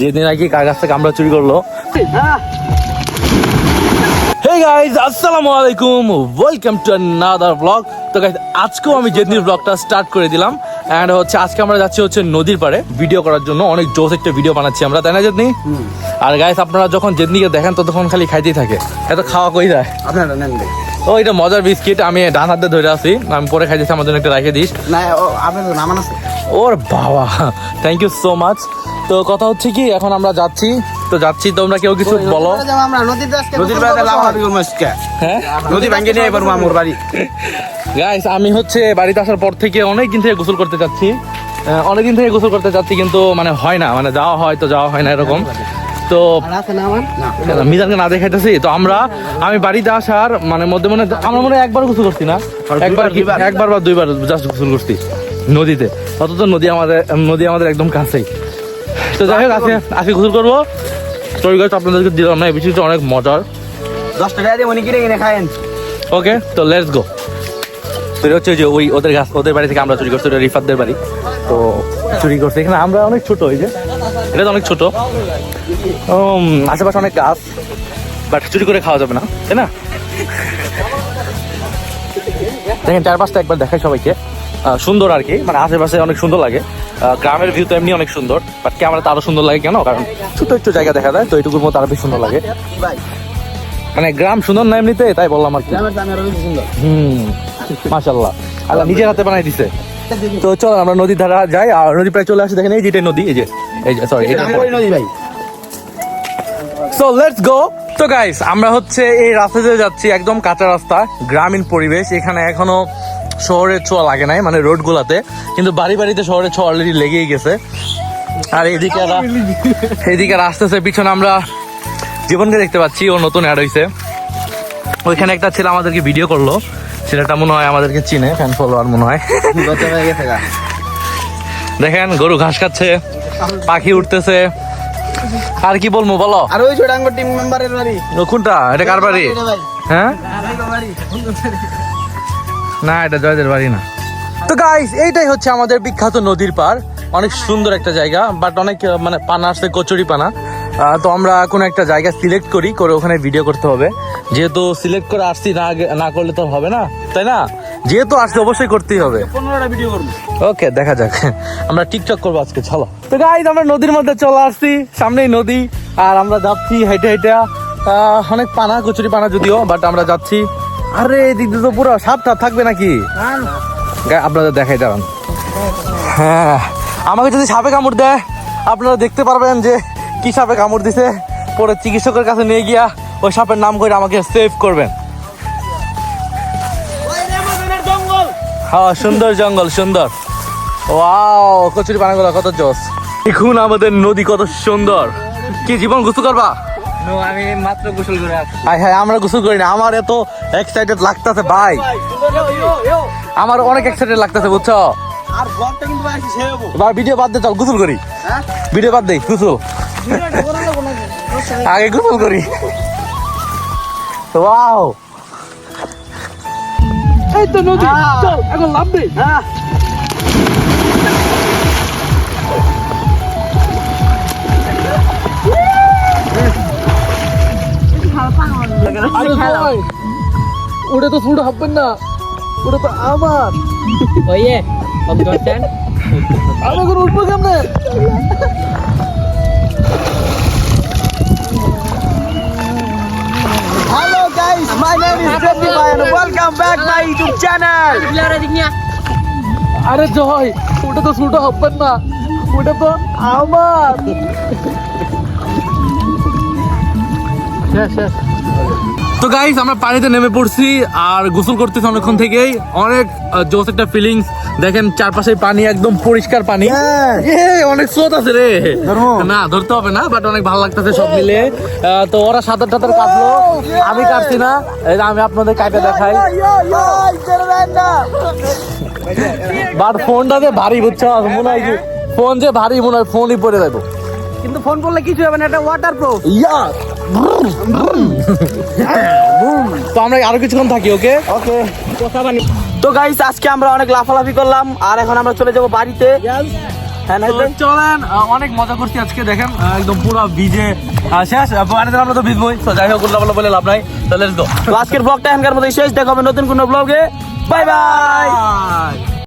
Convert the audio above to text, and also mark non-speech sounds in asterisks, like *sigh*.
যেদিন নাকি কার কাছ থেকে আমরা চুরি করল। হে গাইজ আসসালামু আলাইকুম। ওয়েলকাম টু আনাদার ব্লগ তো গাইজ আজকেও আমি ব্লগটা স্টার্ট করে দিলাম এন্ড হচ্ছে আজকে আমরা যাচ্ছি হচ্ছে নদীর পাড়ে। ভিডিও করার জন্য অনেক জোস একটা ভিডিও বানাচ্ছি আমরা তাই না জেদনি আর গাইজ আপনারা যখন জেদনিকে দেখেন ততক্ষণ খালি খাইতেই থাকে। এত খাওয়া কই যায়? আপনারা নেন ও এটা মজার বিস্কিট আমি ডান হাতে ধরে আছি। আমি পরে খাইতেছি আমার জন্য একটা রেখে দিস। না ওর বাবা। থ্যাংক ইউ সো মাচ তো কথা হচ্ছে কি এখন আমরা যাচ্ছি। তো যাচ্ছি তোমরা কেউ কিছু বলো। নদীর হ্যাঁ। নদী ভাঙ্গে নিয়ে এবার মামুর বাড়ি। গাইস আমি হচ্ছে বাড়িতে আসার পর থেকে অনেক দিন থেকে গোসল করতে চাচ্ছি অনেক দিন থেকে গোসল করতে চাচ্ছি কিন্তু মানে হয় না মানে যাওয়া হয় তো যাওয়া হয় না এরকম। তো মিজানকে না দেখাইতেছি। তো আমরা আমি বাড়িতে আসার মানে মধ্যে মনে আমরা মনে হয় একবার গোসল করছি না? একবার কি একবার বা দুইবার জাস্ট গোসল করছি নদীতে। অথচ নদী আমাদের নদী আমাদের একদম কাছেই। তো যাই হোক আজকে আজকে গোসল করব। স্টোরি গাছ আপনাদেরকে দিলাম না এই বিষয়টা অনেক মজার। দশ টাকা দিয়ে মনে কিনে কিনে খায়েন ওকে তো লেটস গো তো হচ্ছে ওই যে ওই ওদের গাছ ওদের বাড়ি থেকে আমরা চুরি করছি ওটা রিফাতদের বাড়ি। তো চুরি করছি এখানে আমরা অনেক ছোট ওই যে। এটা তো অনেক ছোট। আশেপাশে অনেক গাছ বাট চুরি করে খাওয়া যাবে না তাই না? দেখেন চারপাশটা একবার দেখাই সবাইকে। সুন্দর আর কি। মানে আশেপাশে অনেক সুন্দর লাগে। গ্রামের ভিউ তো এমনি অনেক সুন্দর বাট ক্যামেরাতে আরও সুন্দর লাগে কেন? কারণ ছোট একটু জায়গা দেখা যায় তো এইটুকুর মতো আরও বেশি সুন্দর লাগে। মানে গ্রাম সুন্দর না এমনিতে? তাই বললাম আর কি। হুম মাশাল্লাহ আল্লাহ নিজের হাতে বানাই দিছে। তো চলো আমরা নদীর ধারা যাই আর নদী প্রায় চলে আসি দেখেন এই যেটা নদী এই যে এই যে সরি এটা নদী। ভাই। সো লেটস গো তো গাইস আমরা হচ্ছে এই রাস্তা দিয়ে যাচ্ছি একদম কাঁচা রাস্তা গ্রামীণ পরিবেশ এখানে এখনও শহরের ছোঁয়া লাগে নাই মানে রোড গুলাতে কিন্তু বাড়ি বাড়িতে শহরের ছোঁয়া অলরেডি লেগেই গেছে। আর এদিকে এইদিকে আসতেছে পিছনে আমরা জীবনকে দেখতে পাচ্ছি ও নতুন অ্যাড হয়েছে ওইখানে একটা ছেলে আমাদেরকে ভিডিও করল। ছেলেটা মনে হয় আমাদেরকে চিনে ফ্যান ফলোয়ার মনে হয়। দেখেন গরু ঘাস খাচ্ছে পাখি উঠতেছে। আর কি বলব বলো? আর ওই ছোট টিম মেম্বারের বাড়ি। কোনটা? এটা কার বাড়ি? হ্যাঁ? না এটা জয়দের বাড়ি না। তো গাইস এইটাই হচ্ছে আমাদের বিখ্যাত নদীর পার অনেক সুন্দর একটা জায়গা বাট অনেক মানে পানা আসছে কচুরি পানা। তো আমরা কোনো একটা জায়গা সিলেক্ট করি করে ওখানে ভিডিও করতে হবে। যেহেতু সিলেক্ট করে আসছি না না করলে তো হবে না তাই না? যেহেতু আসছে অবশ্যই করতেই হবে। পনেরোটা ভিডিও করব। ওকে দেখা যাক। *laughs* আমরা টিকটক করব আজকে চলো। তো গাইজ আমরা নদীর মধ্যে চলে আসছি সামনেই নদী আর আমরা যাচ্ছি হেঁটে হেঁটে। অনেক পানা কচুরি পানা যদিও বাট আমরা যাচ্ছি। আরে এদিক দিয়ে তো পুরো সাপ টাপ থাকবে নাকি? আপনাদের দেখাই দাঁড়ান। হ্যাঁ আমাকে যদি সাপে কামড় দেয় আপনারা দেখতে পারবেন যে কি সাপে কামড় দিছে। পরে চিকিৎসকের কাছে নিয়ে গিয়া ওই সাপের নাম করে আমাকে সেভ করবেন। হ্যাঁ সুন্দর জঙ্গল সুন্দর। ওয়াও কচুরি পানাগুলো কত জোস। দেখুন আমাদের নদী কত সুন্দর। কি জীবন গোসল করবা? আমি মাত্র গোসল করে আসছি। আয় হ্যাঁ আমরা গোসল করি না। আমার এত এক্সাইটেড লাগতেছে ভাই। আমার অনেক এক্সাইটেড লাগতেছে বুঝছ? আর ঘরটা কিন্তু ভাই হব ভিডিও বাদ দে চল গোসল করি। ভিডিও বাদ দেই গোসল। আগে গোসল করি। ওয়াও এই তো নদী চল এখন লাভ দে ওটা তো ফুড হবেন না। ওটা তো আমার। Oye, pembosan. আমি এখন উঠবো কেমনে? Hello guys my name is ভাই and welcome back my YouTube channel আরে জয় ওটা তো শুট হবেন না। ওটা তো আমার। তো গাইস আমরা পানিতে নেমে পড়ছি আর গোসল করতেছি অনেকক্ষণ থেকেই। অনেক জোস একটা ফিলিংস দেখেন চারপাশে পানি একদম পরিষ্কার পানি। এ, অনেক স্রোত আছে রে। না ধরতে হবে না বাট অনেক ভালো লাগতেছে সব মিলে। তো ওরা সাঁতার টাতার কাটলো। আমি কাটছি না। আমি আপনাদের কাটে দেখাই। বাট ফোনটা যে ভারী বুঝছ? মনে হয় ফোন যে ভারী মনে হয় ফোনই পরে যাব কিন্তু ফোন করলে কিছু হবে না এটা ওয়াটার প্রুফ ইয়া তো আমরা আরও কিছুক্ষণ থাকি ওকে? ওকে তো গাইস আজকে আমরা অনেক লাফালাফি করলাম আর এখন আমরা চলে যাব বাড়িতে। হ্যাঁ? চলেন অনেক মজা করছি আজকে দেখেন একদম পুরো ভিজে শেষ আহ, আমরা তো ভিজবই তো যাই হোক বলে লাভ নাই তাহলে লেটস গো আজকের ব্লগটা এখানকার মধ্যে শেষ দেখা হবে নতুন কোনো ব্লগে বাই বাই